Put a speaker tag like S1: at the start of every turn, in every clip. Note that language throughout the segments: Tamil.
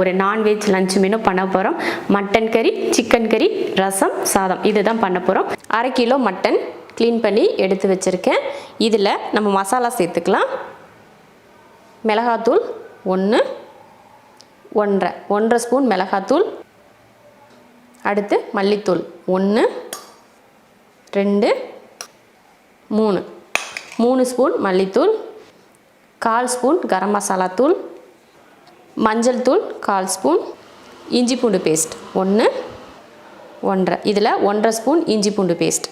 S1: ஒரு நான்வெஜ் லஞ்ச் மெனு பண்ண போகிறோம் மட்டன் கறி சிக்கன் கறி ரசம் சாதம். இதுதான் பண்ண போகிறோம் அரை கிலோ மட்டன் க்ளீன் பண்ணி எடுத்து வச்சுருக்கேன். இதில் நம்ம மசாலா சேர்த்துக்கலாம். மிளகாத்தூள் ஒன்று ஒன்றரை. ஒன்றரை ஸ்பூன் மிளகாத்தூள். அடுத்து மல்லித்தூள் ஒன்று ரெண்டு மூணு. மூணு ஸ்பூன் மல்லித்தூள் கால் ஸ்பூன் கரம் மசாலா தூள். மஞ்சள் தூள் கால் ஸ்பூன் இஞ்சி பூண்டு பேஸ்ட் ஒன்று ஒன்றரை. இதில் ஒன்றரை ஸ்பூன் இஞ்சி பூண்டு பேஸ்ட்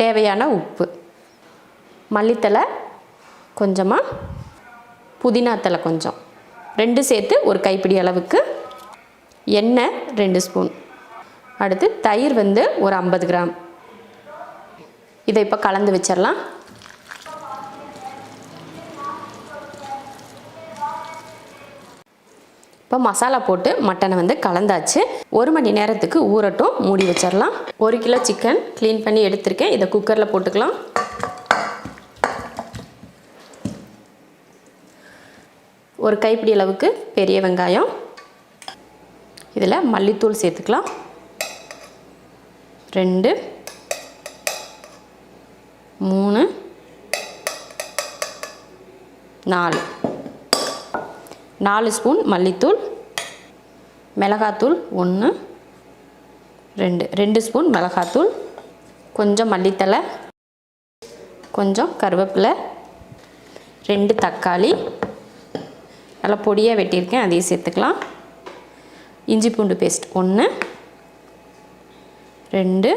S1: தேவையான உப்பு. மல்லித்தலை கொஞ்சமாக புதினா கொஞ்சம். ரெண்டு சேர்த்து ஒரு கைப்பிடி அளவுக்கு எண்ணெய் ரெண்டு ஸ்பூன். அடுத்து தயிர் வந்து ஒரு ஐம்பது கிராம். இதை இப்போ கலந்து வச்சிடலாம். இப்போ மசாலா போட்டு மட்டனை வந்து கலந்தாச்சு. ஒரு மணி நேரத்துக்கு ஊறட்டும். மூடி வச்சிடலாம் ஒரு கிலோ சிக்கன் க்ளீன் பண்ணி எடுத்திருக்கேன். இதை குக்கரில் போட்டுக்கலாம். ஒரு கைப்பிடி அளவுக்கு பெரிய வெங்காயம். இதில் மல்லித்தூள் சேர்த்துக்கலாம். ரெண்டு மூணு நாலு. நாலு ஸ்பூன் மல்லித்தூள். மிளகாத்தூள் ஒன்று ரெண்டு ரெண்டு ஸ்பூன் மிளகாத்தூள் கொஞ்சம் மல்லித்தலை கொஞ்சம் கருவேப்பிலை ரெண்டு தக்காளி. நல்லா பொடியாக வெட்டியிருக்கேன் அதையும் சேர்த்துக்கலாம். இஞ்சி பூண்டு பேஸ்ட் ஒன்று ரெண்டு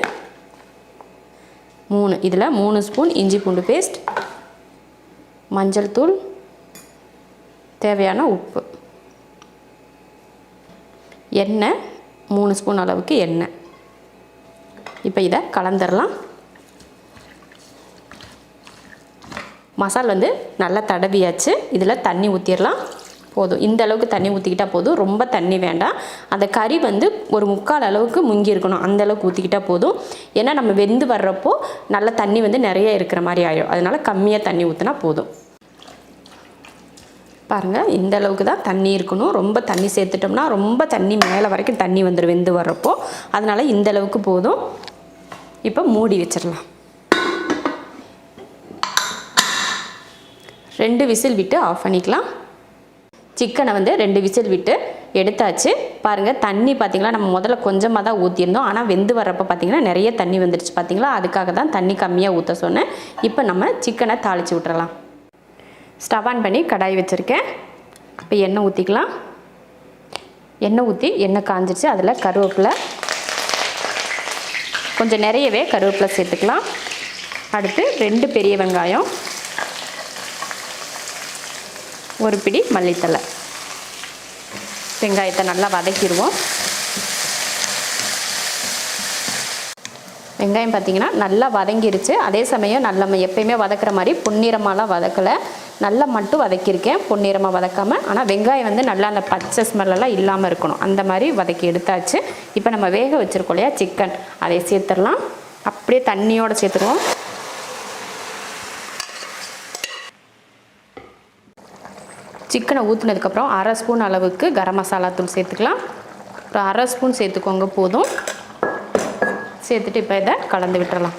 S1: மூணு. இதில் மூணு ஸ்பூன் இஞ்சி பூண்டு பேஸ்ட் மஞ்சள் தூள் தேவையான உப்பு. எண்ணெய் மூணு ஸ்பூன் அளவுக்கு எண்ணெய். இப்போ இதை கலந்துடலாம் மசால் வந்து நல்லா தடவியாச்சு. இதில் தண்ணி ஊற்றிடலாம் போதும். இந்த அளவுக்கு தண்ணி ஊற்றிக்கிட்டால் போதும். ரொம்ப தண்ணி வேண்டாம். அந்த கறி வந்து ஒரு முக்கால் அளவுக்கு முங்கி இருக்கணும். அந்த அளவுக்கு ஊற்றிக்கிட்டால் போதும். ஏன்னா நம்ம வெந்து வர்றப்போ நல்ல தண்ணி வந்து நிறைய இருக்கிற மாதிரி ஆயிடும் அதனால் கம்மியாக தண்ணி ஊற்றினா போதும். பாருங்கள் இந்த அளவுக்கு தான் தண்ணி இருக்கணும். ரொம்ப தண்ணி சேர்த்துட்டோம்னா ரொம்ப தண்ணி மேலே வரைக்கும் தண்ணி வந்துடும் வெந்து வர்றப்போ. அதனால் இந்த அளவுக்கு போதும். இப்போ மூடி வச்சிடலாம் ரெண்டு விசில் விட்டு ஆஃப் பண்ணிக்கலாம். சிக்கனை வந்து ரெண்டு விசில் விட்டு எடுத்தாச்சு. பாருங்கள் தண்ணி பார்த்திங்களா நம்ம முதல்ல கொஞ்சமாக தான் ஊற்றியிருந்தோம் ஆனால் வெந்து வர்றப்போ பார்த்திங்கன்னா நிறைய தண்ணி வந்துடுச்சு பார்த்திங்களா அதுக்காக தான் தண்ணி கம்மியாக ஊற்ற சொன்னேன். இப்போ நம்ம சிக்கனை தாளித்து விட்டுறலாம். ஸ்டவ் ஆன் பண்ணி கடாய் வச்சுருக்கேன். இப்போ எண்ணெய் ஊற்றிக்கலாம் எண்ணெய் ஊற்றி எண்ணெய் காஞ்சிருச்சு. அதில் கருவேப்பிலை. கொஞ்சம் நிறையவே கருவேப்பிலை சேர்த்துக்கலாம். அடுத்து ரெண்டு பெரிய வெங்காயம். ஒரு பிடி மல்லித்தலை வெங்காயத்தை நல்லா வதக்கிடுவோம். வெங்காயம் பார்த்தீங்கன்னா நல்லா வதங்கிருச்சு. அதே சமயம் நல்ல நம்ம எப்பயுமே வதக்குற மாதிரி பொன்னிறமாலாம் வதக்கலை. நல்லா மட்டும் வதக்கியிருக்கேன். பொன்னிறமாக வதக்காமல் ஆனால் வெங்காயம் வந்து நல்லா அந்த பச்சை ஸ்மெல்லாம் இல்லாமல் இருக்கணும். அந்த மாதிரி வதக்கி எடுத்தாச்சு. இப்போ நம்ம வேக வச்சுருக்கோம் இல்லையா சிக்கன் அதை சேர்த்துடலாம். அப்படியே தண்ணியோடு சேர்த்துருவோம். சிக்கனை ஊற்றுனதுக்கப்புறம் அரை ஸ்பூன் அளவுக்கு கரம் மசாலா தூள் சேர்த்துக்கலாம். அப்புறம் அரை ஸ்பூன் சேர்த்துக்கோங்க போதும். சேர்த்துட்டு இப்போ இதை கலந்து விட்டுறலாம்.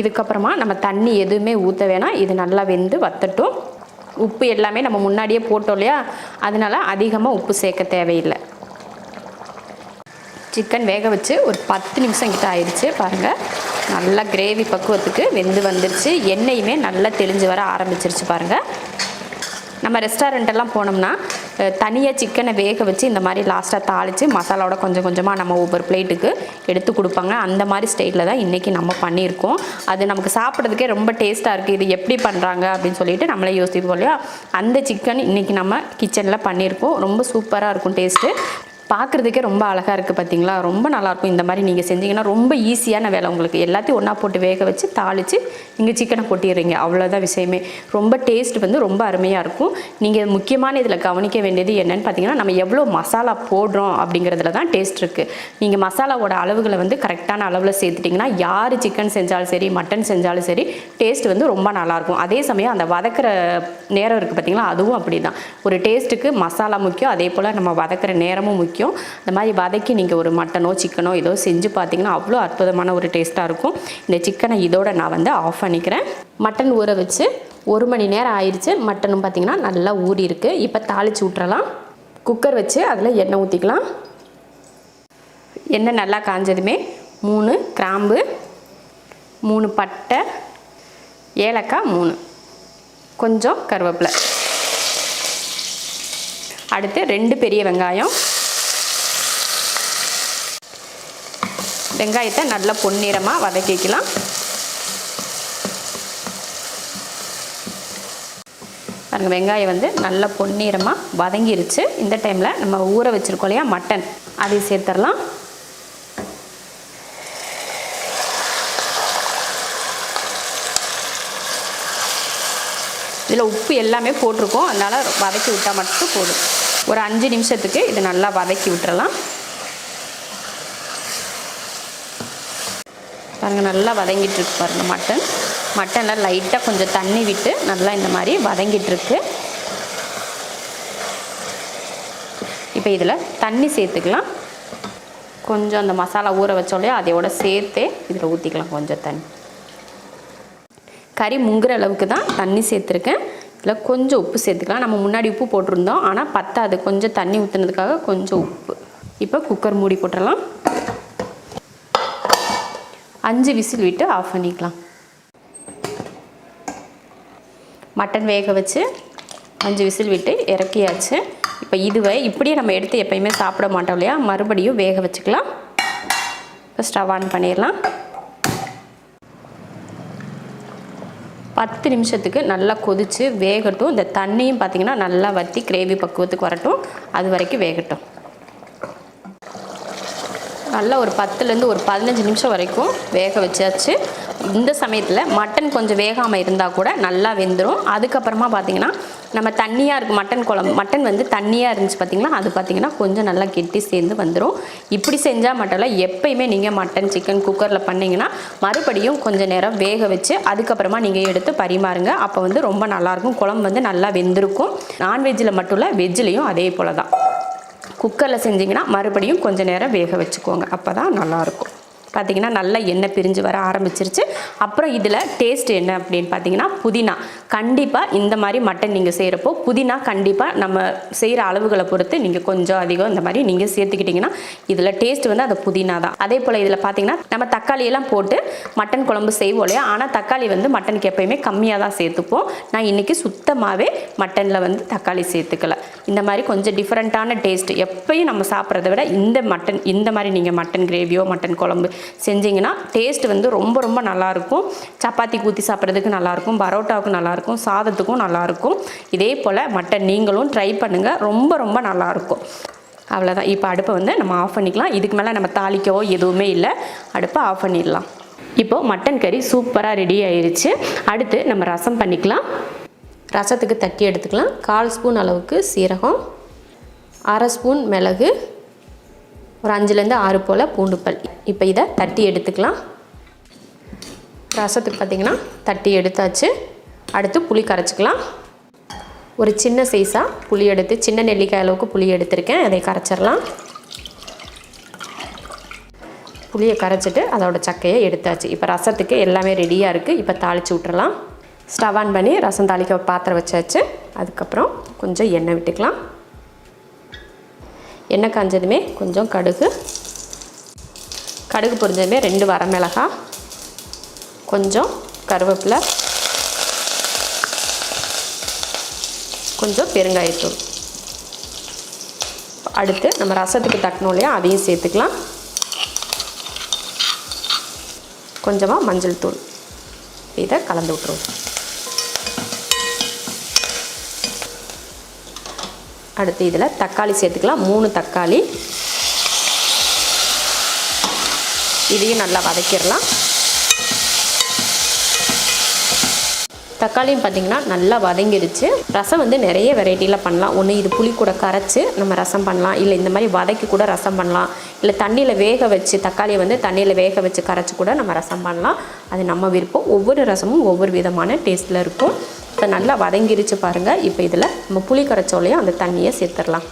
S1: இதுக்கப்புறமா நம்ம தண்ணி எதுவுமே ஊற்ற வேணாம். இது நல்லா வெந்து வத்தட்டும். உப்பு எல்லாமே நம்ம முன்னாடியே போட்டோம் இல்லையா? அதனால அதிகமாக உப்பு சேர்க்க தேவையில்லை. சிக்கன் வேக வச்சு ஒரு பத்து நிமிஷம் கிட்ட ஆயிடுச்சு. பாருங்கள் நல்லா கிரேவி பக்குவத்துக்கு வெந்து வந்துருச்சு. எண்ணெயுமே நல்லா தெளிஞ்சு வர ஆரம்பிச்சிருச்சு பாருங்கள் நம்ம ரெஸ்டாரண்ட்டெல்லாம் போனோம்னா தனியாக சிக்கனை வேக வச்சு இந்த மாதிரி லாஸ்ட்டாக தாளித்து மசாலாவோட கொஞ்சம் கொஞ்சமாக நம்ம ஒவ்வொரு பிளேட்டுக்கு எடுத்து கொடுப்பாங்க. அந்த மாதிரி ஸ்டைலில் தான் இன்றைக்கி நம்ம பண்ணியிருக்கோம். அது நமக்கு சாப்பிட்றதுக்கே ரொம்ப டேஸ்ட்டாக இருக்குது இது எப்படி பண்ணுறாங்க அப்படின்னு சொல்லிட்டு நம்மளே யோசிப்போம் இல்லையா? அந்த சிக்கன் இன்றைக்கி நம்ம கிச்சனில் பண்ணியிருக்கோம். ரொம்ப சூப்பராக இருக்கும் டேஸ்ட்டு பார்க்குறதுக்கே ரொம்ப அழகாக இருக்குது பார்த்தீங்களா ரொம்ப நல்லாயிருக்கும் இந்த மாதிரி நீங்கள் செஞ்சீங்கன்னா ரொம்ப ஈஸியான வேலை உங்களுக்கு. எல்லாத்தையும் ஒன்றா போட்டு வேக வச்சு தாளித்து நீங்கள் சிக்கனை கொட்டிடுறீங்க. அவ்வளோதான் விஷயமே. ரொம்ப டேஸ்ட் வந்து ரொம்ப அருமையாக இருக்கும். நீங்கள் முக்கியமான இதில் கவனிக்க வேண்டியது என்னென்னு பார்த்தீங்கன்னா நம்ம எவ்வளோ மசாலா போடுறோம் அப்படிங்கிறதுல தான் டேஸ்ட் இருக்குது நீங்கள் மசாலாவோட அளவுகளை வந்து கரெக்டான அளவில் சேர்த்துட்டிங்கன்னா யார் சிக்கன் செஞ்சாலும் சரி மட்டன் செஞ்சாலும் சரி டேஸ்ட் வந்து ரொம்ப நல்லாயிருக்கும் அதே சமயம் அந்த வதக்கிற நேரம் இருக்குது பார்த்தீங்களா அதுவும் அப்படி தான் ஒரு டேஸ்ட்டுக்கு மசாலா முக்கியம். அதே போல் நம்ம வதக்கிற நேரமும் முக்கியம். இந்த மாதிரி வதக்கி நீங்கள் ஒரு மட்டனோ சிக்கனோ ஏதோ செஞ்சு பார்த்தீங்கன்னா அவ்வளோ அற்புதமான ஒரு டேஸ்ட்டாக இருக்கும். இந்த சிக்கனை இதோட நான் வந்து ஆஃப் பண்ணிக்கிறேன். மட்டன் ஊற வச்சு ஒரு மணி நேரம் ஆயிடுச்சு மட்டனும் பார்த்தீங்கன்னா நல்லா ஊறி இருக்கு. இப்போ தாளிச்சு விட்றலாம் குக்கர் வச்சு அதில் எண்ணெய் ஊற்றிக்கலாம் எண்ணெய் நல்லா காஞ்சதுமே மூணு கிராம்பு மூணு பட்டை ஏலக்காய் மூணு. கொஞ்சம் கருவேப்பிலை. அடுத்து ரெண்டு பெரிய வெங்காயம். வெங்காயத்தை நல்லா பொன்னிறமாக வதக்கிக்கலாம். பாருங்க வெங்காயம் வந்து நல்லா பொன்னிறமாக வதங்கிருச்சு. இந்த டைமில் நம்ம ஊற வச்சுருக்கோம் இல்லையா மட்டன். அதை சேர்த்துடலாம் இதில் உப்பு எல்லாமே போட்டிருக்கோம். அதனால் வதக்கி விட்டால் மட்டும் போதும். ஒரு அஞ்சு நிமிஷத்துக்கு இது நல்லா வதக்கி விட்டுறலாம். பாருங்கள் நல்லா வதங்கிட்டு இருக்கு பாருங்கள் மட்டன் மட்டனில் லைட்டாக கொஞ்சம் தண்ணி விட்டு நல்லா இந்த மாதிரி வதங்கிட்டுருக்கு. இப்போ இதில் தண்ணி சேர்த்துக்கலாம். கொஞ்சம் அந்த மசாலா ஊற வச்சோலையோ அதையோட சேர்த்தே இதில் ஊற்றிக்கலாம் கொஞ்சம் தண்ணி. கறி முங்குற அளவுக்கு தான் தண்ணி சேர்த்துருக்கேன். இதில் கொஞ்சம் உப்பு சேர்த்துக்கலாம். நம்ம முன்னாடி உப்பு போட்டிருந்தோம் ஆனால் பத்தாது. கொஞ்சம் தண்ணி ஊற்றுனதுக்காக கொஞ்சம் உப்பு. இப்போ குக்கர் மூடி போட்டுடலாம் அஞ்சு விசில் விட்டு ஆஃப் பண்ணிக்கலாம். மட்டன் வேக வச்சு அஞ்சு விசில் விட்டு இறக்கியாச்சு. இப்போ இதுவை இப்படியே நம்ம எடுத்து எப்பயுமே சாப்பிட மாட்டோம் இல்லையா? மறுபடியும் வேக வச்சுக்கலாம். இப்போ ஸ்டவ் ஆன் பண்ணிடலாம். பத்து நிமிஷத்துக்கு நல்லா கொதித்து வேகட்டும். இந்த தண்ணியும் பார்த்திங்கன்னா நல்லா வற்றி கிரேவி பக்குவத்துக்கு வரட்டும். அது வரைக்கும் வேகட்டும். நல்லா ஒரு பத்துலேருந்து ஒரு பதினஞ்சு நிமிஷம் வரைக்கும் வேக வச்சாச்சு. இந்த சமயத்தில் மட்டன் கொஞ்சம் வேகாமல் இருந்தால் கூட நல்லா வெந்துடும் அதுக்கப்புறமா பார்த்தீங்கன்னா நம்ம தண்ணியாக இருக்குது மட்டன் குழம்பு மட்டன் வந்து தண்ணியாக இருந்துச்சு பார்த்தீங்கன்னா அது பார்த்தீங்கன்னா கொஞ்சம் நல்லா கெட்டி சேர்ந்து வந்துடும் இப்படி செஞ்சால் மட்டும் இல்லை எப்பயுமே நீங்கள் மட்டன் சிக்கன் குக்கரில் பண்ணிங்கன்னா மறுபடியும் கொஞ்சம் நேரம் வேக வச்சு அதுக்கப்புறமா நீங்கள் எடுத்து பரிமாறுங்க. அப்போ வந்து ரொம்ப நல்லாயிருக்கும் குழம்பு வந்து நல்லா வெந்திருக்கும். நான்வெஜ்ஜில் மட்டும் இல்லை வெஜ்ஜிலையும் அதே போல் தான் குக்கரில் செஞ்சிங்கன்னா மறுபடியும் கொஞ்சம் நேரம் வேக வச்சுக்கோங்க. அப்போ தான் நல்லாயிருக்கும். பார்த்தீங்கன்னா நல்லா எண்ணெய் பிரிஞ்சு வர ஆரம்பிச்சிருச்சு. அப்புறம் இதில் டேஸ்ட் என்ன அப்படின்னு பார்த்தீங்கன்னா புதினா. கண்டிப்பாக இந்த மாதிரி மட்டன் நீங்கள் செய்கிறப்போ புதினா கண்டிப்பாக நம்ம செய்கிற அளவுகளை பொறுத்து நீங்கள் கொஞ்சம் அதிகம் இந்த மாதிரி நீங்கள் சேர்த்துக்கிட்டிங்கன்னா இதில் டேஸ்ட் வந்து அந்த புதினா தான். அதே போல் இதில் பார்த்தீங்கன்னா நம்ம தக்காளியெல்லாம் போட்டு மட்டன் குழம்பு செய்வோம் இல்லையா? ஆனால் தக்காளி வந்து மட்டனுக்கு எப்பயுமே கம்மியாக தான் சேர்த்துப்போம். நான் இன்றைக்கி சுத்தமாகவே மட்டனில் வந்து தக்காளி சேர்த்துக்கல. இந்த மாதிரி கொஞ்சம் டிஃப்ரெண்ட்டான டேஸ்ட் எப்பயும் நம்ம சாப்பிட்றத விட இந்த மட்டன் இந்த மாதிரி நீங்கள் மட்டன் கிரேவியோ மட்டன் குழம்பு செஞ்சீங்கன்னா டேஸ்ட் வந்து ரொம்ப ரொம்ப நல்லாயிருக்கும். சப்பாத்தி ஊற்றி சாப்பிட்றதுக்கு நல்லாயிருக்கும். பரோட்டாவுக்கு நல்லாயிருக்கும். சாதத்துக்கும் நல்லாயிருக்கும். இதே போல் மட்டன் நீங்களும் ட்ரை பண்ணுங்கள் ரொம்ப ரொம்ப நல்லாயிருக்கும். அவ்வளோதான் இப்போ அடுப்பை வந்து நம்ம ஆஃப் பண்ணிக்கலாம். இதுக்கு மேலே நம்ம தாளிக்கவோ எதுவுமே இல்லை. அடுப்பை ஆஃப் பண்ணிடலாம். இப்போது மட்டன் கறி சூப்பராக ரெடி ஆயிடுச்சு அடுத்து நம்ம ரசம் பண்ணிக்கலாம். ரசத்துக்கு தட்டி எடுத்துக்கலாம். கால் ஸ்பூன் அளவுக்கு சீரகம். அரை ஸ்பூன் மிளகு. ஒரு அஞ்சுலேருந்து ஆறு போல் பூண்டுப்பல். இப்போ இதை தட்டி எடுத்துக்கலாம். ரசத்துக்கு பார்த்திங்கன்னா தட்டி எடுத்தாச்சு. அடுத்து புளி கரைச்சிக்கலாம். ஒரு சின்ன சைஸாக புளி எடுத்து சின்ன நெல்லிக்காய் அளவுக்கு புளி எடுத்திருக்கேன். அதை கரைச்சிடலாம். புளியை கரைச்சிட்டு அதோட சக்கையை எடுத்தாச்சு. இப்போ ரசத்துக்கு எல்லாமே ரெடியாக இருக்குது இப்போ தாளித்து விட்டுறலாம். ஸ்டவ் ஆன் பண்ணி ரசம் தாளிக்க ஒரு பாத்திரம் வச்சாச்சு. அதுக்கப்புறம் கொஞ்சம் எண்ணெய் விட்டுக்கலாம். எண்ணெய் காஞ்சதுமே கொஞ்சம் கடுகு. கடுகு பொரிஞ்சதுமே ரெண்டு வரமிளகாய் கொஞ்சம் கருவேப்பிலை. கொஞ்சம் பெருங்காயத்தூள். அடுத்து நம்ம ரசத்துக்கு தக்கணும் இல்லையா அதையும் சேர்த்துக்கலாம். கொஞ்சமாக மஞ்சள் தூள். இதை கலந்து விட்ருவோம் அடுத்து இதில் தக்காளி சேர்த்துக்கலாம். மூணு தக்காளி. இதையும் நல்லா வதக்கிடலாம். தக்காளியும் பார்த்திங்கன்னா நல்லா வதங்கிடுச்சு ரசம் வந்து நிறைய வெரைட்டியில் பண்ணலாம். ஒன்று இது புளி கூட கரைச்சி நம்ம ரசம் பண்ணலாம். இல்லை இந்த மாதிரி வதக்கி கூட ரசம் பண்ணலாம். இல்லை தண்ணியில் வேக வச்சு தக்காளியை வந்து தண்ணியில் வேக வச்சு கரைச்சி கூட நம்ம ரசம் பண்ணலாம். அது நம்ம விருப்பம். ஒவ்வொரு ரசமும் ஒவ்வொரு விதமான டேஸ்ட்டில் இருக்கும். இப்போ நல்லா வதங்கிருச்சு பாருங்கள் இப்போ இதில் நம்ம புளி கரைச்சோலையும் அந்த தண்ணியை சேர்த்துடலாம்.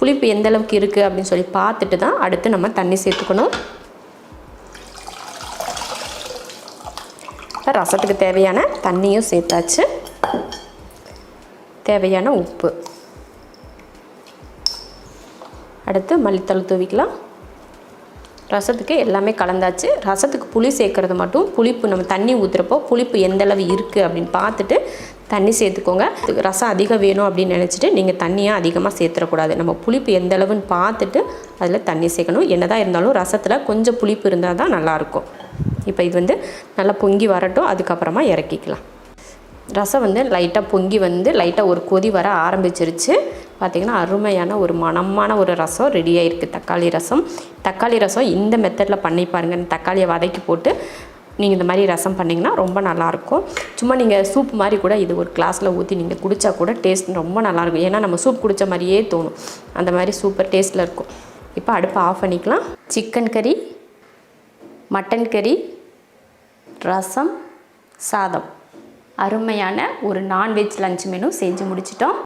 S1: புளிப்பு எந்தளவுக்கு இருக்குது அப்படின்னு சொல்லி பார்த்துட்டு தான் அடுத்து நம்ம தண்ணி சேர்த்துக்கணும். ரசத்துக்கு தேவையான தண்ணியும் சேர்த்தாச்சு. தேவையான உப்பு. அடுத்து மல்லித்தலை தூவிக்கலாம். ரசத்துக்கு எல்லாமே கலந்தாச்சு. ரசத்துக்கு புளி சேர்க்கறது மட்டும் புளிப்பு நம்ம தண்ணி ஊற்றுறப்போ புளிப்பு எந்த அளவு இருக்குது அப்படின்னு பார்த்துட்டு தண்ணி சேர்த்துக்கோங்க. ரசம் அதிகம் வேணும் அப்படின்னு நினச்சிட்டு நீங்கள் தண்ணியாக அதிகமாக சேர்த்துடக்கூடாது நம்ம புளிப்பு எந்த அளவுன்னு பார்த்துட்டு அதில் தண்ணி சேர்க்கணும். என்னதான் இருந்தாலும் ரசத்தில் கொஞ்சம் புளிப்பு இருந்தால் தான் நல்லாயிருக்கும் இப்போ இது வந்து நல்லா பொங்கி வரட்டும் அதுக்கப்புறமா இறக்கிக்கலாம். ரசம் வந்து லைட்டாக பொங்கி வந்து லைட்டாக ஒரு கொதி வர ஆரம்பிச்சிருச்சு. பார்த்திங்கன்னா அருமையான ஒரு மணமான ஒரு ரசம் ரெடியாகிருக்கு தக்காளி ரசம். தக்காளி ரசம் இந்த மெத்தடில் பண்ணி பாருங்கள் தக்காளியை வதக்கி போட்டு நீங்கள் இந்த மாதிரி ரசம் பண்ணிங்கன்னா ரொம்ப நல்லாயிருக்கும். சும்மா நீங்கள் சூப் மாதிரி கூட இது ஒரு கிளாஸில் ஊற்றி நீங்கள் குடித்தா கூட டேஸ்ட் ரொம்ப நல்லாயிருக்கும். ஏன்னா நம்ம சூப் குடித்த மாதிரியே தோணும். அந்த மாதிரி சூப்பர் டேஸ்ட்டில் இருக்கும். இப்போ அடுப்பை ஆஃப் பண்ணிக்கலாம். சிக்கன் கறி மட்டன் கறி ரசம் சாதம். அருமையான ஒரு நான்வெஜ் லஞ்ச் மெனு செஞ்சு முடிச்சிட்டோம்.